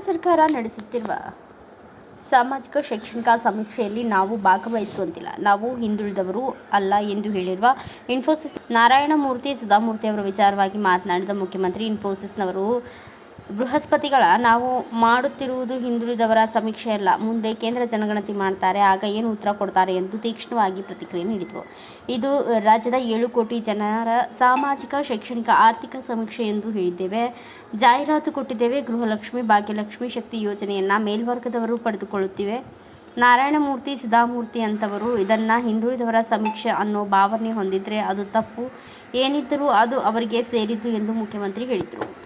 ಸರ್ಕಾರ ನಡೆಸುತ್ತಿರುವ ಸಾಮಾಜಿಕ ಶೈಕ್ಷಣಿಕ ಸಮೀಕ್ಷೆಯಲ್ಲಿ ನಾವು ಭಾಗವಹಿಸುವಂತಿಲ್ಲ. ನಾವು ಹಿಂದುಳಿದವರು ಅಲ್ಲ ಎಂದು ಹೇಳಿರುವ ಇನ್ಫೋಸಿಸ್ ನಾರಾಯಣಮೂರ್ತಿ ಸುಧಾಮೂರ್ತಿ ಅವರ ವಿಚಾರವಾಗಿ ಮಾತನಾಡಿದ ಮುಖ್ಯಮಂತ್ರಿ ಇನ್ಫೋಸಿಸ್ನವರು ಬೃಹಸ್ಪತಿಗಳ ನಾವು ಮಾಡುತ್ತಿರುವುದು ಹಿಂದುಳಿದವರ ಸಮೀಕ್ಷೆಯಲ್ಲ ಮುಂದೆ ಕೇಂದ್ರ ಜನಗಣತಿ ಮಾಡ್ತಾರೆ, ಆಗ ಏನು ಉತ್ತರ ಕೊಡ್ತಾರೆ ಎಂದು ತೀಕ್ಷ್ಣವಾಗಿ ಪ್ರತಿಕ್ರಿಯೆ ನೀಡಿದರು. ಇದು ರಾಜ್ಯದ ಏಳು ಕೋಟಿ ಜನರ ಸಾಮಾಜಿಕ, ಶೈಕ್ಷಣಿಕ, ಆರ್ಥಿಕ ಸಮೀಕ್ಷೆ ಎಂದು ಹೇಳಿದ್ದೇವೆ. ಜಾಹೀರಾತು ಕೊಟ್ಟಿದ್ದೇವೆ. ಗೃಹಲಕ್ಷ್ಮಿ, ಭಾಗ್ಯಲಕ್ಷ್ಮಿ ಶಕ್ತಿ ಯೋಜನೆಯನ್ನು ಮೇಲ್ವರ್ಗದವರು ಪಡೆದುಕೊಳ್ಳುತ್ತಿವೆ. ನಾರಾಯಣಮೂರ್ತಿ ಸುಧಾಮೂರ್ತಿ ಅಂತವರು ಇದನ್ನು ಹಿಂದುಳಿದವರ ಸಮೀಕ್ಷೆ ಅನ್ನೋ ಭಾವನೆ ಹೊಂದಿದ್ರೆ ಅದು ತಪ್ಪು. ಏನಿದ್ದರೂ ಅದು ಅವರಿಗೆ ಸೇರಿದ್ದು ಎಂದು ಮುಖ್ಯಮಂತ್ರಿ ಹೇಳಿದರು.